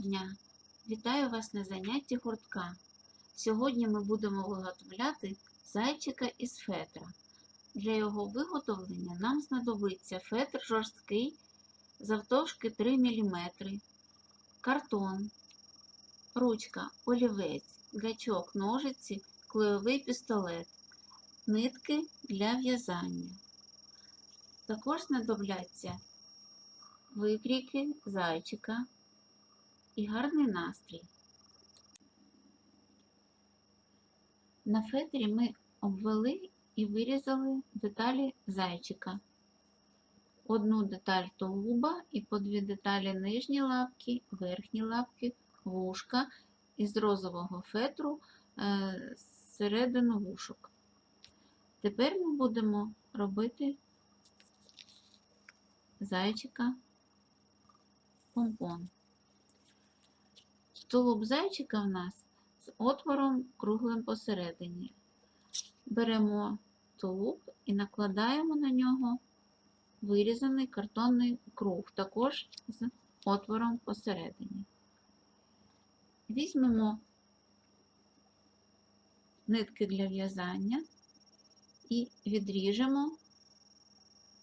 Дня! Вітаю вас на занятті гуртка. Сьогодні ми будемо виготовляти зайчика із фетра. Для його виготовлення нам знадобиться фетр жорсткий завтовшки 3 мм, картон, ручка, олівець, гачок, ножиці, клеєвий пістолет, нитки для в'язання. Також знадобляться викрійки зайчика і гарний настрій. На фетрі ми обвели і вирізали деталі зайчика. Одну деталь тулуба і по дві деталі нижні лапки, верхні лапки, вушка із розового фетру е, середину вушок. Тепер ми будемо робити зайчика помпон. Тулуб зайчика в нас з отвором круглим посередині. Беремо тулуб і накладаємо на нього вирізаний картонний круг, також з отвором посередині. Візьмемо нитки для в'язання і відріжемо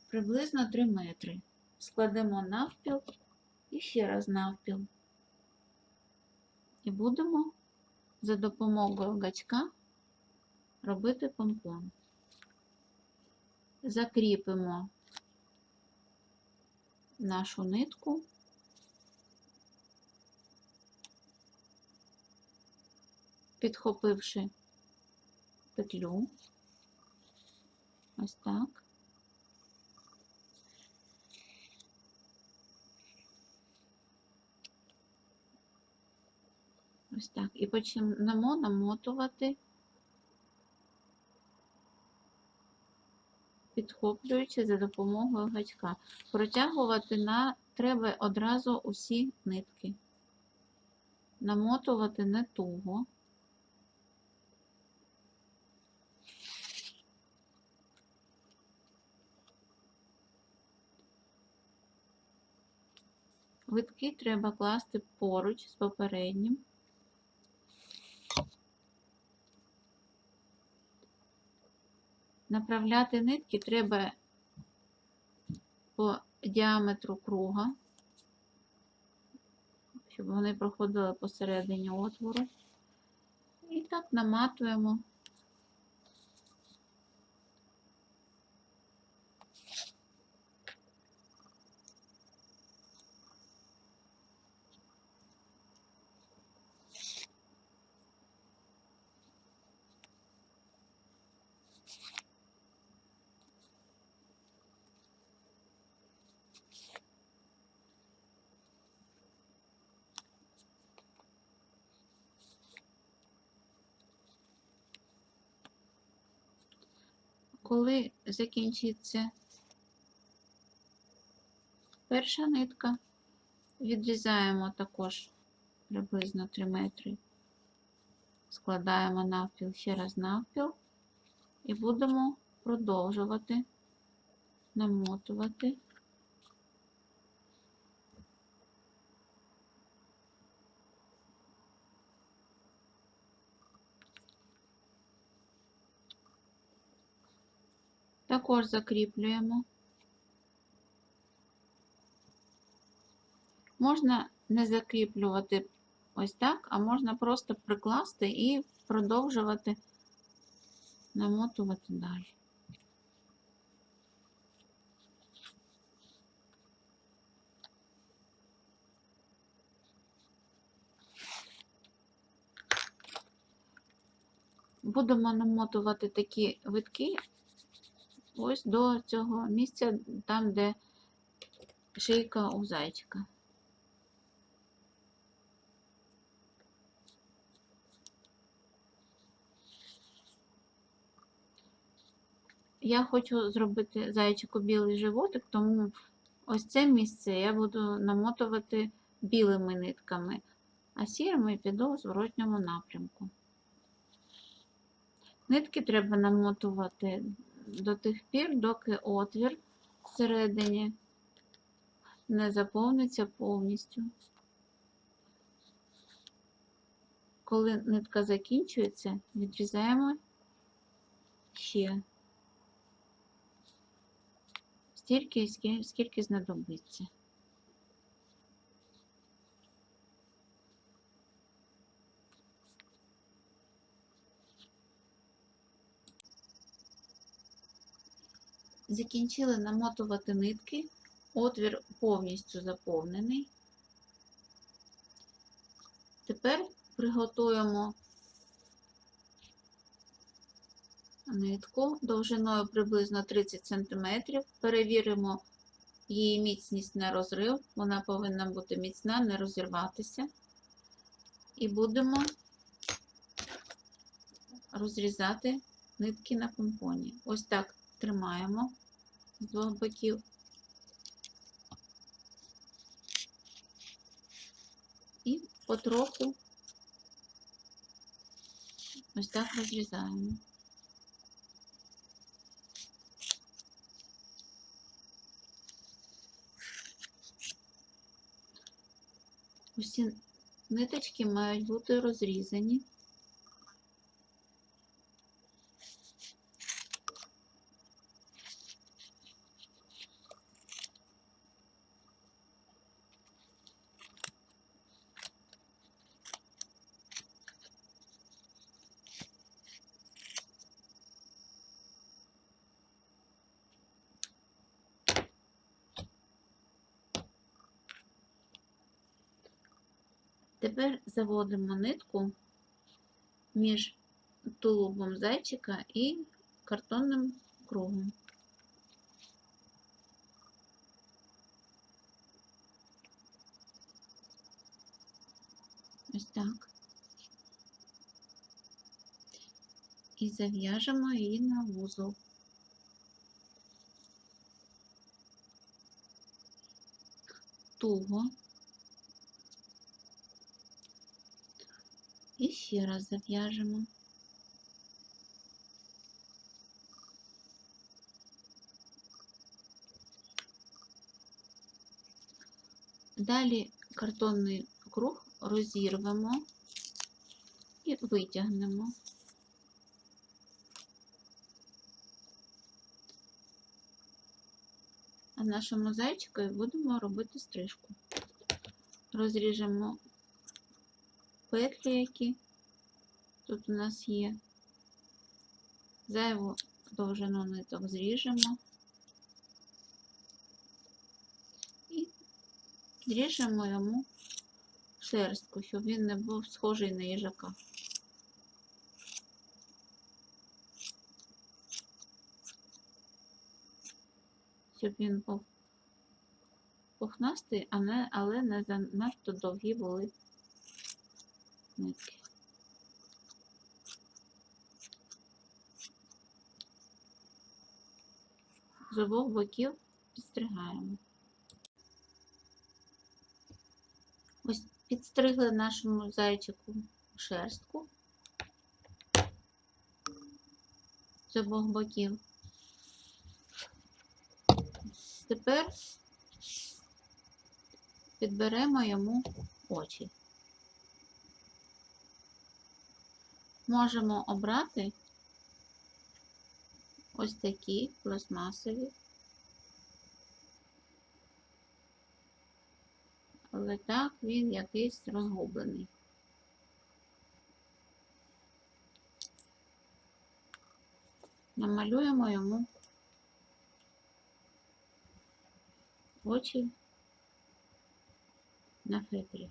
приблизно 3 метри. Складемо навпіл і ще раз навпіл. І будемо за допомогою гачка робити помпон. Закріпимо нашу нитку. Підхопивши петлю, ось так. Ось так. І почнемо намотувати, підхоплюючи за допомогою гачка. Протягувати на треба одразу усі нитки. Намотувати не туго. Витки треба класти поруч з попереднім. Направляти нитки треба по діаметру круга, щоб вони проходили посередині отвору. І так наматуємо. Коли закінчиться перша нитка, відрізаємо також приблизно 3 метри, складаємо навпіл, ще раз навпіл. І будемо продовжувати намотувати. Також закріплюємо. Можна не закріплювати ось так, а можна просто прикласти і продовжувати намотувати далі. Будемо намотувати такі витки ось до цього місця, там, де шийка у зайчика. Я хочу зробити зайчику білий животик, тому ось це місце я буду намотувати білими нитками, а сірими піду у зворотньому напрямку. Нитки треба намотувати до тих пір, доки отвір всередині не заповниться повністю. Коли нитка закінчується, відрізаємо ще стільки, скільки знадобиться. Закінчили намотувати нитки, отвір повністю заповнений. Тепер приготуємо нитку довжиною приблизно 30 см. Перевіримо її міцність на розрив. Вона повинна бути міцна, не розірватися. І будемо розрізати нитки на помпоні. Ось так тримаємо з двох боків. І потроху ось так розрізаємо. Усі ниточки мають бути розрізані. Тепер заводимо нитку між тулубом зайчика і картонним кругом. Ось так. І зав'яжемо її на вузол. Туго. І ще раз зав'яжемо. Далі картонний круг розірвемо і витягнемо. А нашому зайчикові будемо робити стрижку. Розріжемо петлі, які тут у нас є. Зайву довжину ниток зріжемо і зріжемо йому шерстку, щоб він не був схожий на їжака. Щоб він був пухнастий, але не занадто довгі були З обох боків підстригаємо. Ось підстригли нашому зайчику шерстку з обох боків. Тепер підберемо йому очі. Можемо обрати ось такі пластмасові, але так він якийсь розгублений. Намалюємо йому очі на фетрі.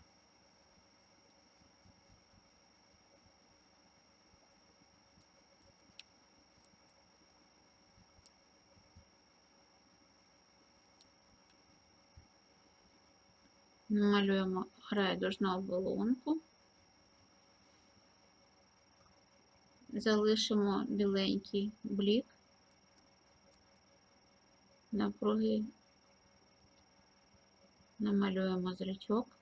Малюємо райдужну оболонку. Залишимо біленький блік напруги намалюємо зрачок.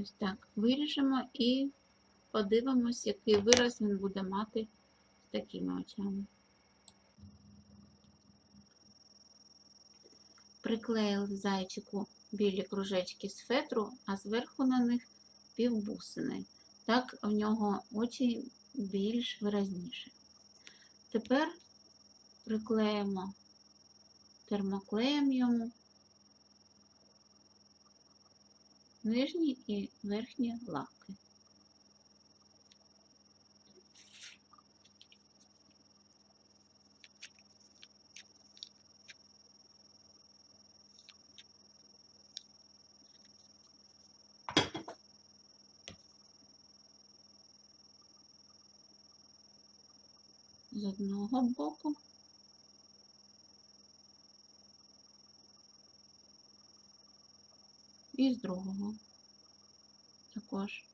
Ось так виріжемо і подивимось, який вираз він буде мати з такими очами. Приклеїли зайчику білі кружечки з фетру, а зверху на них півбусини. Так в нього очі більш виразніші. Тепер приклеїмо термоклеєм йому нижні і верхні лапки. З одного боку і з другого також.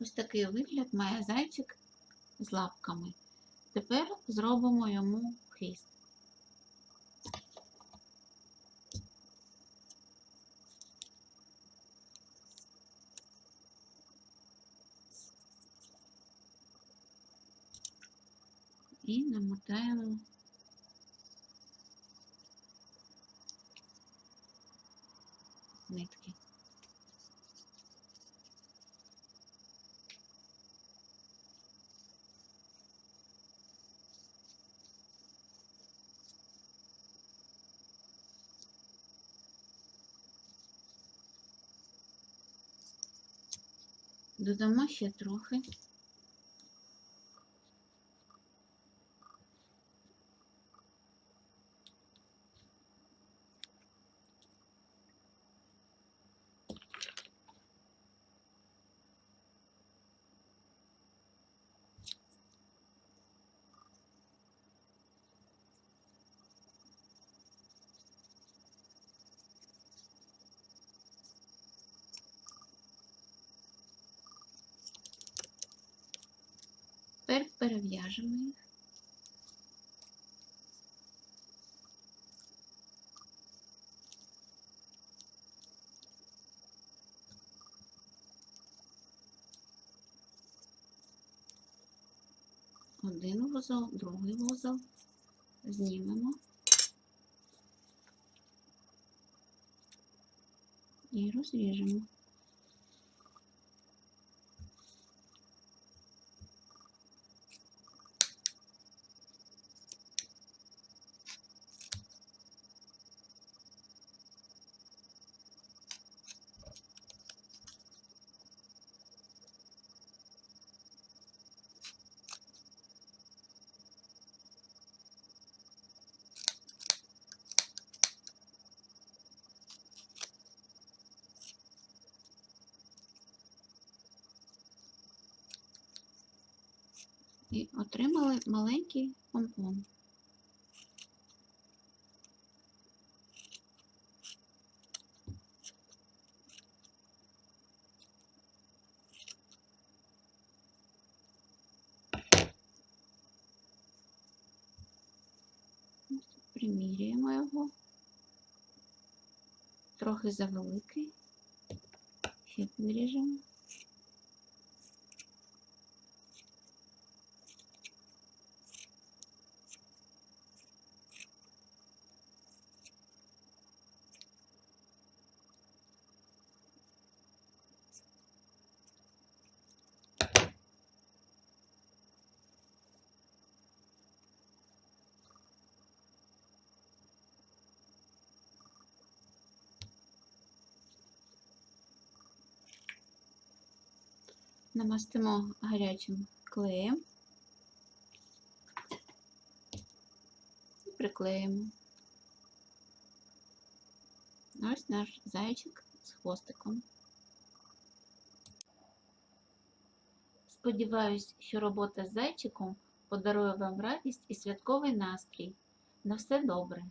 Ось такий вигляд має зайчик з лапками. Тепер зробимо йому хвіст. І намотаємо нитки. Додамо ще трохи. Тепер перев'яжемо їх. Один вузол, другий вузол знімемо і розріжемо. І отримали маленький помпон. Примірюємо його. Трохи завеликий. Ще підріжемо. Намастимо гарячим клеєм і приклеїмо. Ось наш зайчик з хвостиком. Сподіваюсь, що робота з зайчиком подарує вам радість і святковий настрій. На все добре!